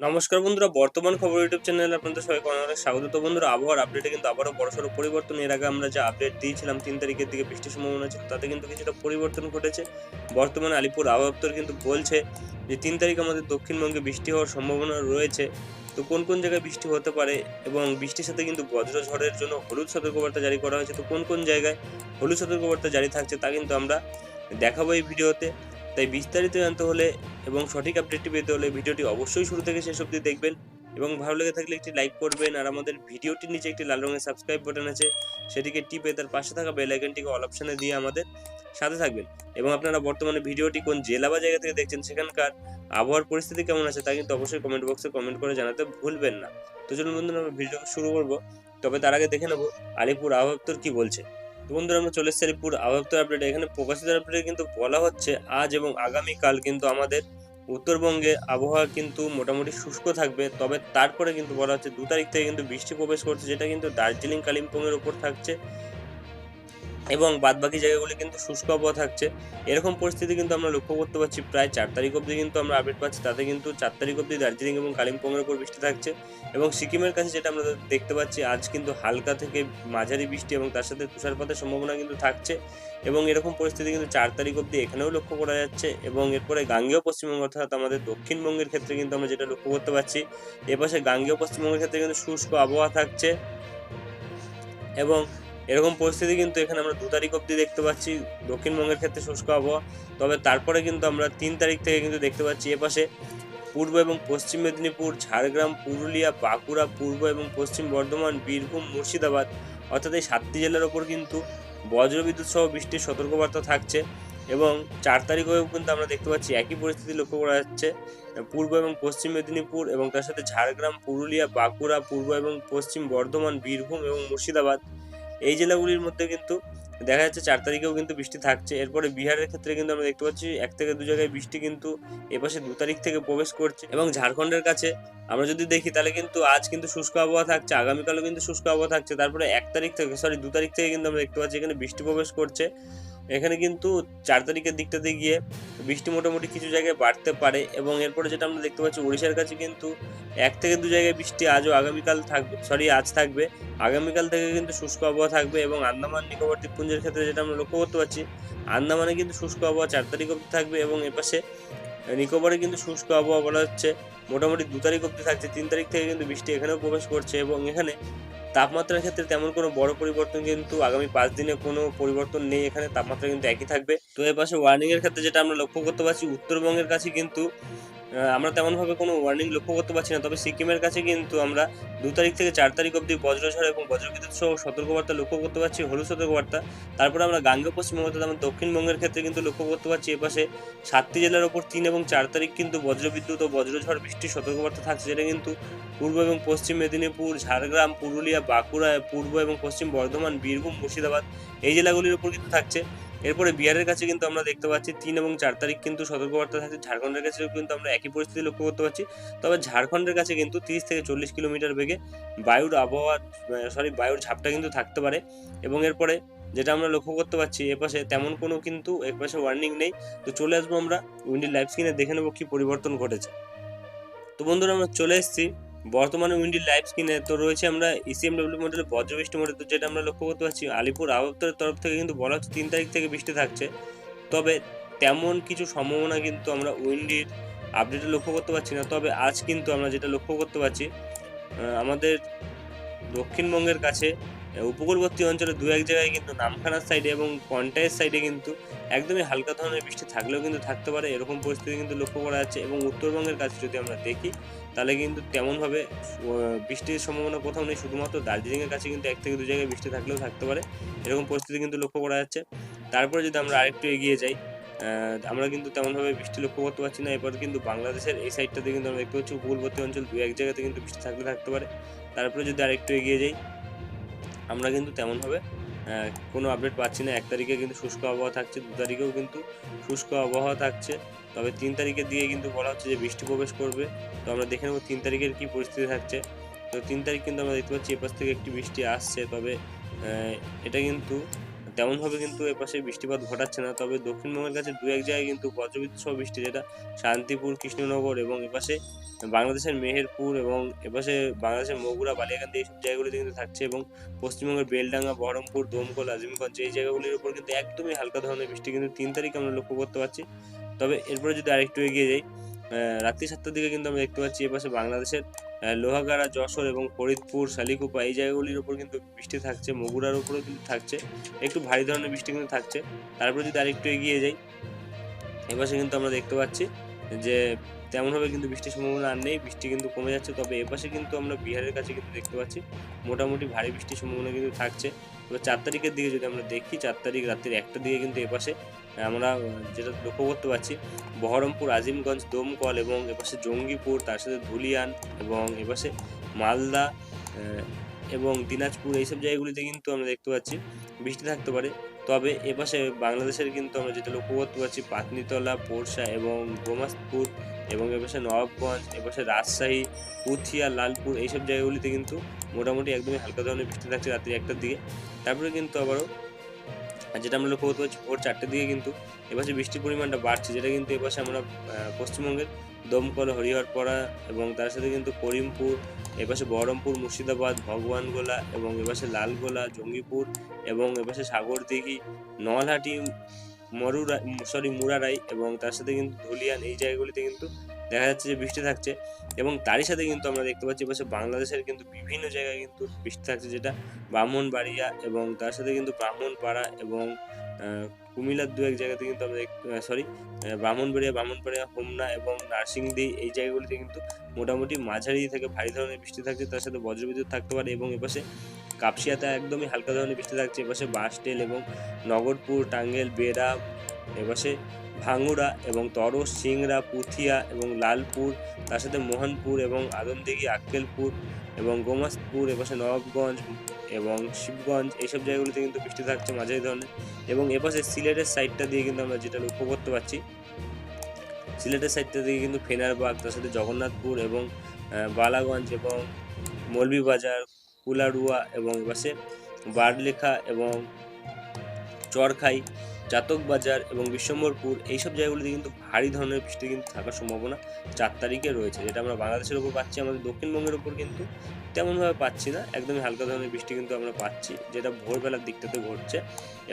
নমস্কার বন্ধুরা, বর্তমান খবর ইউটিউব চ্যানেলে আপনাদের সবাইকে অনেক স্বাগত। তো বন্ধুরা, আবহাওয়ার আপডেটে কিন্তু আবারও বড়সড় পরিবর্তন। এর আগে আমরা যে আপডেট দিয়েছিলাম তিন তারিখের দিকে বৃষ্টির সম্ভাবনা ছিল, তাতে কিন্তু কিছুটা পরিবর্তন ঘটেছে। বর্তমানে আলিপুর আবহাওয়া কিন্তু বলছে যে তিন তারিখ আমাদের দক্ষিণবঙ্গে বৃষ্টি হওয়ার সম্ভাবনা রয়েছে। তো কোন কোন জায়গায় বৃষ্টি হতে পারে এবং বৃষ্টির সাথে কিন্তু বজ্রঝড়ের জন্য হলুদ সতর্কবার্তা জারি করা হয়েছে। তো কোন কোন জায়গায় হলুদ সতর্কবার্তা জারি থাকছে তা কিন্তু আমরা দেখাবো এই ভিডিওতে। তাই বিস্তারিত জানতে হলে এবং সঠিক আপডেটটি পেতে হলে ভিডিওটি অবশ্যই শুরু থেকে শেষ অবধি দেখবেন এবং ভালো লেগে থাকলে একটি লাইক করবেন আর আমাদের ভিডিওটির নিচে একটি লাল রঙের সাবস্ক্রাইব বাটন আছে, সেটিকে টিপে তার পাশে থাকা বেল আইকনটিকে অল অপশনে দিয়ে আমাদের সাথে থাকবেন। এবং আপনারা বর্তমানে ভিডিওটি কোন জেলা বা জায়গা থেকে দেখছেন সেখানকার আবহাওয়ার পরিস্থিতি কেমন আছে তা কিন্তু অবশ্যই কমেন্ট বক্সে কমেন্ট করে জানাতে ভুলবেন না। তো চলুন বন্ধুরা, আমরা ভিডিও শুরু করব। তবে তার আগে দেখে নেব আলিপুর আবহাওয়া দপ্তর কি বলছে। তো বন্ধুরা, আমরা চলে এসেছি আলিপুর আবহাওয়া আপডেট এখানে প্রকাশিত আপডেটে কিন্তু বলা হচ্ছে, আজ এবং আগামীকাল কিন্তু আমাদের উত্তরবঙ্গে আবহাওয়া কিন্তু মোটামুটি শুষ্ক থাকবে। তবে তারপরে কিন্তু বলা হচ্ছে, দু তারিখ থেকে কিন্তু বৃষ্টি প্রবেশ করছে, যেটা কিন্তু দার্জিলিং, কালিম্পংয়ের উপর থাকছে। এবং বাদবাকি জায়গাগুলি কিন্তু শুষ্ক আবহাওয়া থাকছে। এরকম পরিস্থিতি কিন্তু আমরা লক্ষ্য করতে পারছি প্রায় চার তারিখ অবধি কিন্তু আমরা আপডেট পাচ্ছি। তাতে কিন্তু চার তারিখ অবধি দার্জিলিং এবং কালিম্পংয়ের উপর বৃষ্টি থাকছে এবং সিকিমের কাছে যেটা আমরা দেখতে পাচ্ছি, আজ কিন্তু হালকা থেকে মাঝারি বৃষ্টি এবং তার সাথে তুষারপাতের সম্ভাবনা কিন্তু থাকছে এবং এরকম পরিস্থিতি কিন্তু চার তারিখ অবধি এখানেও লক্ষ্য করা যাচ্ছে এবং এরপরে গাঙ্গেয় পশ্চিমবঙ্গ অর্থাৎ আমাদের দক্ষিণবঙ্গের ক্ষেত্রে কিন্তু আমরা যেটা লক্ষ্য করতে পারছি, এপাশে গাঙ্গেয় পশ্চিমবঙ্গের ক্ষেত্রে কিন্তু শুষ্ক আবহাওয়া থাকছে এবং এরকম পরিস্থিতি কিন্তু এখানে আমরা দু তারিখ অবধি দেখতে পাচ্ছি। দক্ষিণবঙ্গের ক্ষেত্রে শুষ্ক আবহাওয়া। তবে তারপরে কিন্তু আমরা তিন তারিখ থেকে কিন্তু দেখতে পাচ্ছি এপাশে পূর্ব এবং পশ্চিম মেদিনীপুর, ঝাড়গ্রাম, পুরুলিয়া, বাঁকুড়া, পূর্ব এবং পশ্চিম বর্ধমান, বীরভূম, মুর্শিদাবাদ অর্থাৎ এই সাতটি জেলার ওপর কিন্তু বজ্রবিদ্যুৎ সহ বৃষ্টির সতর্কবার্তা থাকছে এবং চার তারিখেও কিন্তু আমরা দেখতে পাচ্ছি একই পরিস্থিতি লক্ষ্য করা যাচ্ছে। পূর্ব এবং পশ্চিম মেদিনীপুর এবং তার সাথে ঝাড়গ্রাম, পুরুলিয়া, বাঁকুড়া, পূর্ব এবং পশ্চিম বর্ধমান, বীরভূম এবং মুর্শিদাবাদ এই জেলাগুলির মধ্যে কিন্তু দেখা যাচ্ছে চার তারিখেও কিন্তু বৃষ্টি থাকছে। এরপরে বিহারের ক্ষেত্রে কিন্তু আমরা দেখতে পাচ্ছি এক থেকে দু জায়গায় বৃষ্টি কিন্তু এপাশে দু তারিখ থেকে প্রবেশ করছে এবং ঝাড়খণ্ডের কাছে আমরা যদি দেখি তাহলে কিন্তু আজ কিন্তু শুষ্ক আবহাওয়া থাকছে, আগামীকালও কিন্তু শুষ্ক আবহাওয়া থাকছে। তারপরে এক তারিখ থেকে সরি দু তারিখ থেকে কিন্তু আমরা দেখতে পাচ্ছি এখানে বৃষ্টি প্রবেশ করছে। এখানে কিন্তু চার তারিখের দিকটাতে গিয়ে বৃষ্টি মোটামুটি কিছু জায়গায় বাড়তে পারে এবং এরপরে যেটা আমরা দেখতে পাচ্ছি উড়িষ্যার কাছে কিন্তু এক থেকে দু জায়গায় বৃষ্টি আজও আগামীকাল থাকবে সরি আজ থাকবে। আগামীকাল থেকে কিন্তু শুষ্ক আবহাওয়া থাকবে এবং আন্দামান, নিকোবর দ্বীপপুঞ্জের ক্ষেত্রে যেটা আমরা লক্ষ্য করতে পারছি, আন্দামানে কিন্তু শুষ্ক আবহাওয়া চার তারিখ অবধি থাকবে এবং এপাশে নিকোবরে কিন্তু শুষ্ক আবহাওয়া বলা হচ্ছে মোটামুটি দু তারিখ অবধি থাকছে। তিন তারিখ থেকে কিন্তু বৃষ্টি এখানেও প্রবেশ করছে এবং এখানে তাপমাত্রার ক্ষেত্রে তেমন কোনো বড় পরিবর্তন কিন্তু আগামী পাঁচ দিনে কোনো পরিবর্তন নেই। এখানে তাপমাত্রা কিন্তু একই থাকবে। তো এর পাশে ওয়ার্নিং এর ক্ষেত্রে যেটা আমরা লক্ষ্য করতে পারছি, উত্তরবঙ্গের কাছে কিন্তু আমরা তেমনভাবে কোনো ওয়ার্নিং লক্ষ্য করতে পারছি না। তবে সিকিমের কাছে কিন্তু আমরা দু তারিখ থেকে চার তারিখ অবধি বজ্রঝড় এবং বজ্রবিদ্যুৎ সহ সতর্কবার্তা লক্ষ্য করতে পারছি, হলুদ সতর্কবার্তা। তারপরে আমরা গাঙ্গে পশ্চিমবঙ্গ অর্থাৎ দক্ষিণবঙ্গের ক্ষেত্রে কিন্তু লক্ষ্য করতে পারছি, এপাশে সাতটি জেলার ওপর তিন এবং চার তারিখ কিন্তু বজ্রবিদ্যুৎ ও বজ্রঝড় বৃষ্টির সতর্কবার্তা থাকছে, যেটা কিন্তু পূর্ব এবং পশ্চিম মেদিনীপুর, ঝাড়গ্রাম, পুরুলিয়া, বাঁকুড়া, পূর্ব এবং পশ্চিম বর্ধমান, বীরভূম, মুর্শিদাবাদ এই জেলাগুলির উপর কিন্তু থাকছে। এরপরে বিহারের কাছে কিন্তু আমরা দেখতে পাচ্ছি তিন এবং চার তারিখ কিন্তু সতর্কবার্তা থাকছে। ঝাড়খণ্ডের কাছেও কিন্তু আমরা একই পরিস্থিতি লক্ষ্য করতে পারছি। তবে ঝাড়খণ্ডের কাছে কিন্তু তিরিশ থেকে চল্লিশ কিলোমিটার বেগে বায়ুর আবহাওয়া সরি বায়ুর ঝাপটা কিন্তু থাকতে পারে। এবং এরপরে যেটা আমরা লক্ষ্য করতে পারছি, এপাশে তেমন কোনো কিন্তু একপাশে ওয়ার্নিং নেই। তো চলে আসব আমরা উইন্ডি লাইভ স্ক্রিনে, দেখে নেব কী পরিবর্তন ঘটেছে। তো বন্ধুরা, আমরা চলে এসেছি বর্তমানে উইন্ডি লাইভ স্ক্রিনে তো রয়েছে আমরা E ইসিএমডব্লিউ মডেল বজ্রবৃষ্টি মডেল, তো যেটা আমরা লক্ষ্য করতে পারছি আলিপুর আবহাওয়া তরফ থেকে কিন্তু বলা হচ্ছে তিন তারিখ থেকে বৃষ্টি থাকছে। তবে তেমন কিছু সম্ভাবনা কিন্তু আমরা উইন্ডির আপডেটে লক্ষ্য করতে পারছি না। তবে আজ কিন্তু আমরা যেটা লক্ষ্য করতে পারছি আমাদের দক্ষিণবঙ্গের কাছে উপকূলবর্তী অঞ্চলে দু এক জায়গায় কিন্তু নামখানার সাইডে এবং কন্টাইয়ের সাইডে কিন্তু একদমই হালকা ধরনের বৃষ্টি থাকলেও কিন্তু থাকতে পারে। এরকম পরিস্থিতি কিন্তু লক্ষ্য করা যাচ্ছে এবং উত্তরবঙ্গের কাছে যদি আমরা দেখি, তাহলে কিন্তু তেমনভাবে বৃষ্টির সম্ভাবনা কোথাও নেই। শুধুমাত্র দার্জিলিংয়ের কাছে কিন্তু এক থেকে দু জায়গায় বৃষ্টি থাকলেও থাকতে পারে। এরকম পরিস্থিতি কিন্তু লক্ষ্য করা যাচ্ছে। তারপরে যদি আমরা আরেকটু এগিয়ে যাই আমরা কিন্তু তেমনভাবে বৃষ্টি লক্ষ্য করতে পারছি না। এবার কিন্তু বাংলাদেশের এই সাইডটাতে কিন্তু আমরা দেখতে পাচ্ছি উপকূলবর্তী অঞ্চল দু এক জায়গাতে কিন্তু বৃষ্টি থাকলে থাকতে পারে। তারপরে যদি আরেকটু এগিয়ে যাই আমরা কিন্তু তেমনভাবে কোনো আপডেট পাচ্ছি না। এক তারিখে কিন্তু শুষ্ক আবহাওয়া থাকছে, দু তারিখেও কিন্তু শুষ্ক আবহাওয়া থাকছে। তবে তিন তারিখের দিকে কিন্তু বলা হচ্ছে যে বৃষ্টি প্রবেশ করবে। তো আমরা দেখে নেব তিন তারিখের কী পরিস্থিতি থাকছে। তো তিন তারিখ কিন্তু আমরা দেখতে পাচ্ছি এপাশ থেকে একটি বৃষ্টি আসছে। তবে এটা কিন্তু তেমনভাবে কিন্তু এপাশে বৃষ্টিপাত ঘটাচ্ছে না, তবে দক্ষিণবঙ্গের কাছে দু এক জায়গায় কিন্তু বজ্রবিদ্যুৎ সহ বৃষ্টি, যেটা শান্তিপুর, কৃষ্ণনগর এবং এপাশে বাংলাদেশের মেহেরপুর এবং এপাশে বাংলাদেশের মগুরা, বালিয়াকান্দি এইসব জায়গাগুলিতে কিন্তু থাকছে এবং পশ্চিমবঙ্গের বেলডাঙ্গা, বহরমপুর, দমকল, আজিমগঞ্জ এই জায়গাগুলির উপর কিন্তু একদমই হালকা ধরনের বৃষ্টি কিন্তু তিন তারিখ আমরা লক্ষ্য করতে পারছি। তবে এরপরে যদি আরেকটু এগিয়ে যাই রাত্রি সাতটার দিকে কিন্তু আমরা দেখতে পাচ্ছি এপাশে বাংলাদেশের লোহাগাড়া, যশোর এবং ফরিদপুর, শালিকুপা এই জায়গাগুলির উপর কিন্তু বৃষ্টি থাকছে, মগুরার উপরেও কিন্তু থাকছে, একটু ভারী ধরনের বৃষ্টি কিন্তু থাকছে। তারপরে যদি আরেকটু এগিয়ে যাই, এপাশে কিন্তু আমরা দেখতে পাচ্ছি যে তেমনভাবে কিন্তু বৃষ্টির সম্ভাবনা আর নেই, বৃষ্টি কিন্তু কমে যাচ্ছে, তবে এপাশে কিন্তু আমরা বিহারের কাছে কিন্তু দেখতে পাচ্ছি, মোটামুটি ভারী বৃষ্টির সম্ভাবনা কিন্তু থাকছে। তবে চার তারিখের দিকে যদি আমরা দেখি, চার তারিখ রাত্রির একটার দিকে কিন্তু এপাশে আমরা যেটা লক্ষ্য করতে পারছি, বহরমপুর, আজিমগঞ্জ, দমকল এবং এপাশে জঙ্গিপুর, তার সাথে ধুলিয়ান এবং এপাশে মালদা এবং দিনাজপুর, এইসব জায়গাগুলিতে কিন্তু আমরা দেখতে পাচ্ছি বৃষ্টি থাকতে পারে। তবে এপাশে বাংলাদেশের কিন্তু আমরা যেটা লক্ষ্য করতে পারছি পাতনিতলা পোরশা এবং গোমাস্তপুর এবং এপাশে নবাবগঞ্জ, এপাশে রাজশাহী পুথিয়া লালপুর এইসব জায়গাগুলিতে কিন্তু মোটামুটি একদমই হালকা ধরনের বৃষ্টি থাকছে রাত্রি একটার দিকে। তারপরে কিন্তু আবারও যেটা আমরা লক্ষ্য করতে পারছি, ভোর চারটের দিকে কিন্তু এপাশে বৃষ্টির পরিমাণটা বাড়ছে, যেটা কিন্তু এপাশে আমরা পশ্চিমবঙ্গের দমকল, হরিহরপাড়া এবং তার সাথে কিন্তু করিমপুর, এপাশে বহরমপুর, মুর্শিদাবাদ, ভগবানগোলা এবং এপাশে লালগোলা, জঙ্গিপুর এবং এপাশে সাগরদিঘি, নলহাটি মরুরা সরি মুরারাই এবং তার সাথে কিন্তু ধুলিয়ান, এই জায়গাগুলিতে কিন্তু দেখা যাচ্ছে যে বৃষ্টি থাকছে এবং তারই সাথে কিন্তু আমরা দেখতে পাচ্ছি এপাশে বাংলাদেশের কিন্তু বিভিন্ন জায়গায় কিন্তু বৃষ্টি থাকছে, যেটা ব্রাহ্মণবাড়িয়া এবং তার সাথে কিন্তু ব্রাহ্মণপাড়া এবং কুমিল্লার দু এক জায়গাতে কিন্তু আমরা সরি ব্রাহ্মণবাড়িয়া ব্রাহ্মণপাড়িয়া হোমনা এবং নার্সিংদি এই জায়গাগুলিতে কিন্তু মোটামুটি মাঝারি থেকে ভারী ধরনের বৃষ্টি থাকছে, তার সাথে বজ্রবিদ্যুৎ থাকতে পারে এবং এপাশে কাপসিয়াতে একদমই হালকা ধরনের বৃষ্টি থাকছে। এপাশে বাসটেল এবং নগরপুর টাঙ্গেল বেড়া, এপাশে ভাঙ্গুড়া এবং তরস, সিংড়া পুথিয়া এবং লালপুর, তার সাথে মোহনপুর এবং আদমদিঘি, আক্কেলপুর এবং গোমাস্তপুর এপাশে নবাবগঞ্জ এবং শিবগঞ্জ, এইসব জায়গাগুলিতে কিন্তু বৃষ্টি থাকছে মাঝারি ধরনের এবং এপাশে সিলেটের সাইডটা দিয়ে কিন্তু আমরা যেটা লক্ষ্য করতে পারছি, সিলেটের সাইডটা দিয়ে কিন্তু ফেনারবাগ তার সাথে জগন্নাথপুর এবং বালাগঞ্জ এবং মৌলভীবাজার কুলারুয়া এবং এপাশে বারলেখা এবং চরখাই চাতক বাজার এবং বিশ্বম্বরপুর এইসব জায়গাগুলিতে কিন্তু ভারী ধরনের বৃষ্টি কিন্তু থাকার সম্ভাবনা চার তারিখে রয়েছে, যেটা আমরা বাংলাদেশের উপর পাচ্ছি, আমাদের দক্ষিণবঙ্গের উপর কিন্তু তেমনভাবে পাচ্ছি না, একদমই হালকা ধরনের বৃষ্টি কিন্তু আমরা পাচ্ছি, যেটা ভোরবেলার দিকটাতে ঘটছে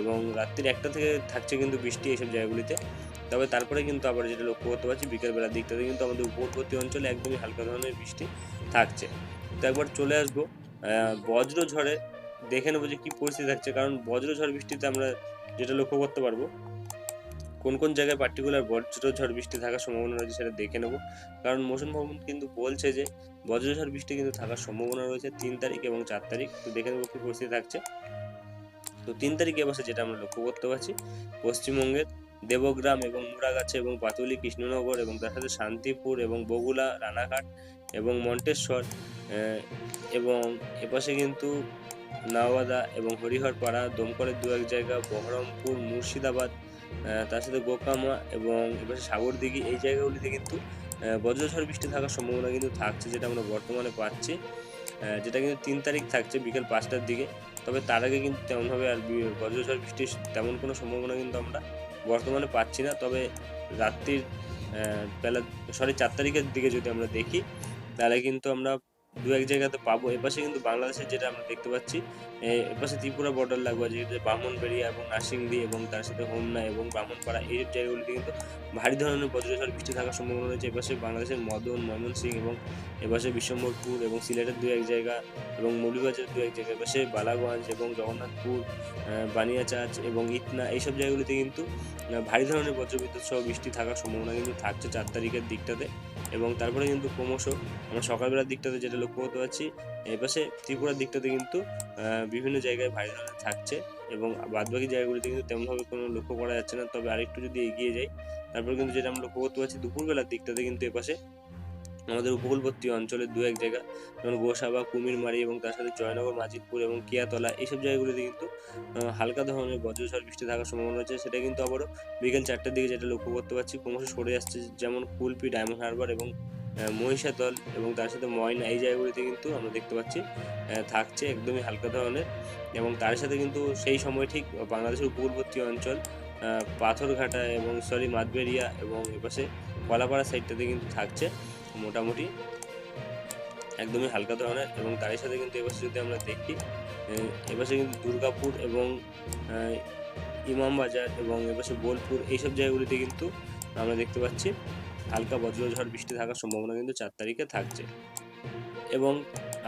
এবং রাত্রির একটা থেকে থাকছে কিন্তু বৃষ্টি এইসব জায়গাগুলিতে, তবে তারপরে কিন্তু আবার যেটা লক্ষ্য করতে পারছি, বিকেলবেলার দিকটাতে কিন্তু আমাদের উপকূলবর্তী অঞ্চলে একদমই হালকা ধরনের বৃষ্টি থাকছে। তো একবার চলে আসব বজ্র ঝড়ে দেখে নেব যে কী পরিস্থিতি থাকছে। কারণ বজ্র ঝড় বৃষ্টিতে আমরা যেটা লক্ষ্য করতে পারব, কোন কোন জায়গায় পার্টিকুলার বজ্র ঝড় বৃষ্টি থাকার সম্ভাবনা রয়েছে সেটা দেখে নেব। কারণ মৌসুম ভবন কিন্তু বলছে যে বজ্রঝড় বৃষ্টি কিন্তু থাকার সম্ভাবনা রয়েছে তিন তারিখ এবং চার তারিখ। তো দেখে নেব কী পরিস্থিতি থাকছে। তো তিন তারিখে বসে যেটা আমরা লক্ষ্য করতে পারছি, পশ্চিমবঙ্গের দেবগ্রাম এবং মুরাগাছা এবং পাতুলি কৃষ্ণনগর এবং তার সাথে শান্তিপুর এবং বগুলা রানাঘাট এবং মন্টেশ্বর এবং এপাশে কিন্তু নাওয়াদা এবং হরিহরপাড়া, দমকলের দু এক জায়গা, বহরমপুর, মুর্শিদাবাদ তার সাথে গোকামা এবং এপাশে সাগরদিঘি, এই জায়গাগুলিতে কিন্তু বজ্রঝড় বৃষ্টি থাকার সম্ভাবনা কিন্তু থাকছে, যেটা আমরা বর্তমানে পাচ্ছি। যেটা কিন্তু তিন তারিখ থাকছে বিকেল পাঁচটার দিকে। তবে তার আগে কিন্তু তেমনভাবে আর বজ্রঝড় বৃষ্টির তেমন কোনো সম্ভাবনা কিন্তু আমরা বর্তমানে পাচ্ছি না। তবে রাত্রির বেলা, সরি, চার তারিখের দিকে যদি আমরা দেখি তাহলে কিন্তু আমরা দু এক জায়গাতে পাবো। এপাশে কিন্তু বাংলাদেশের যেটা আমরা দেখতে পাচ্ছি এপাশে ত্রিপুরা বর্ডার লাগোয়া যেটা ব্রাহ্মণবাড়িয়া এবং নাসিংদি এবং তার সাথে হোমনা এবং ব্রাহ্মণপাড়া এই জায়গাগুলিতে কিন্তু ভারী ধরনের বজ্রঝড় বৃষ্টি থাকার সম্ভাবনা রয়েছে। এপাশে বাংলাদেশের মদন, ময়মনসিংহ এবং এপাশে বিশ্বম্বরপুর এবং সিলেটের দু এক জায়গা এবং মৌলিবাজার দু এক জায়গা এপাশে বালাগঞ্জ এবং জগন্নাথপুর বানিয়াচাঁচ এবং ইটনা, এইসব জায়গাগুলিতে কিন্তু ভারী ধরনের বজ্রবিদ্যুৎ সহ বৃষ্টি থাকার সম্ভাবনা কিন্তু থাকছে চার তারিখের দিকটাতে। এবং তারপরে কিন্তু ক্রমশ আমরা সকালবেলার দিকটাতে যেটা লক্ষ্য করতে পারছি এপাশে ত্রিপুরার দিকটাতে কিন্তু বিভিন্ন জায়গায় ভারী ধরনের থাকছে এবং বাদবাকি জায়গাগুলিতে কিন্তু তেমনভাবে কোনো লক্ষ্য করা যাচ্ছে না। তবে আরেকটু যদি এগিয়ে যাই, তারপরে কিন্তু যেটা আমরা লক্ষ্য করতে পারছি দুপুরবেলার দিকটাতে কিন্তু এপাশে আমাদের উপকূলবর্তী অঞ্চলের দু এক জায়গা, যেমন গোসাবা, কুমিরমারি এবং তার সাথে জয়নগর, মাজিদপুর এবং কিয়াতলা, এইসব জায়গাগুলিতে কিন্তু হালকা ধরনের বজ্রঝড় বৃষ্টি থাকার সম্ভাবনা রয়েছে। সেটা কিন্তু আবারও বিকেল চারটার দিকে যেটা লক্ষ্য করতে পারছি, ক্রমশ সরে আসছে, যেমন কুলপি, ডায়মন্ড হারবার এবং মহিষাদল এবং তার সাথে ময়না, এই জায়গাগুলিতে কিন্তু আমরা দেখতে পাচ্ছি থাকছে একদমই হালকা ধরনের এবং তার সাথে কিন্তু সেই সময় ঠিক বাংলাদেশের উপকূলবর্তী অঞ্চল পাথরঘাটা এবং সরি মাদবেরিয়া এবং এপাশে কলাপাড়া সাইডটাতে কিন্তু থাকছে। মোটামুটি একদমই হালকা ধরনের এবং তারই সাথে কিন্তু এবার যদি আমরা দেখি এবার সে কিন্তু দুর্গাপুর এবং ইমামবাজার এবং এপাশে বোলপুর এইসব জায়গাগুলিতে কিন্তু আমরা দেখতে পাচ্ছি হালকা বজ্রঝড় বৃষ্টি থাকার সম্ভাবনা কিন্তু চার তারিখে থাকছে। এবং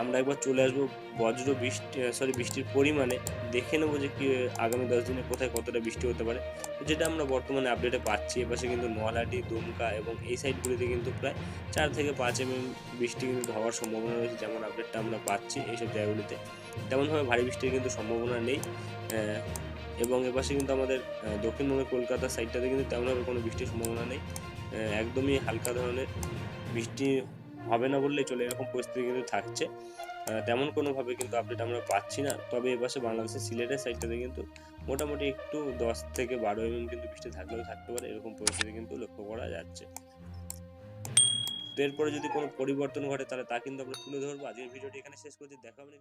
আমরা একবার চলে আসব বজ্র বৃষ্টি সরি বৃষ্টির পরিমাণে। দেখে নেব যে কি আগামী দশ দিনে কোথায় কতটা বৃষ্টি হতে পারে। যেটা আমরা বর্তমানে আপডেটে পাচ্ছি এপাশে কিন্তু নোয়ালাটি দুমকা এবং এই সাইডগুলিতে কিন্তু প্রায় চার থেকে পাঁচ এম এম বৃষ্টি কিন্তু হওয়ার সম্ভাবনা রয়েছে, যেমন আপডেটটা আমরা পাচ্ছি এইসব জায়গাগুলিতে। তেমনভাবে ভারী বৃষ্টির কিন্তু সম্ভাবনা নেই এবং এপাশে কিন্তু আমাদের দক্ষিণবঙ্গের কলকাতা সাইডটাতে কিন্তু তেমনভাবে কোনো বৃষ্টির সম্ভাবনা নেই একদমই হালকা ধরনের বৃষ্টি হবে না বললেই চলে, এরকম পরিস্থিতি কিন্তু থাকছে। তেমন কোনোভাবে কিন্তু আপডেট আমরা পাচ্ছি না। তবে এপাশে বাংলাদেশের সিলেটের সাইডটাতে কিন্তু মোটামুটি একটু দশ থেকে বারো এমএম কিন্তু বৃষ্টি থাকলেও থাকতে পারে, এরকম পরিস্থিতি কিন্তু লক্ষ্য করা যাচ্ছে। এরপরে যদি কোনো পরিবর্তন ঘটে তাহলে তা কিন্তু আমরা তুলে ধরবো। আজকের ভিডিওটি এখানে শেষ করছি। দেখা হবে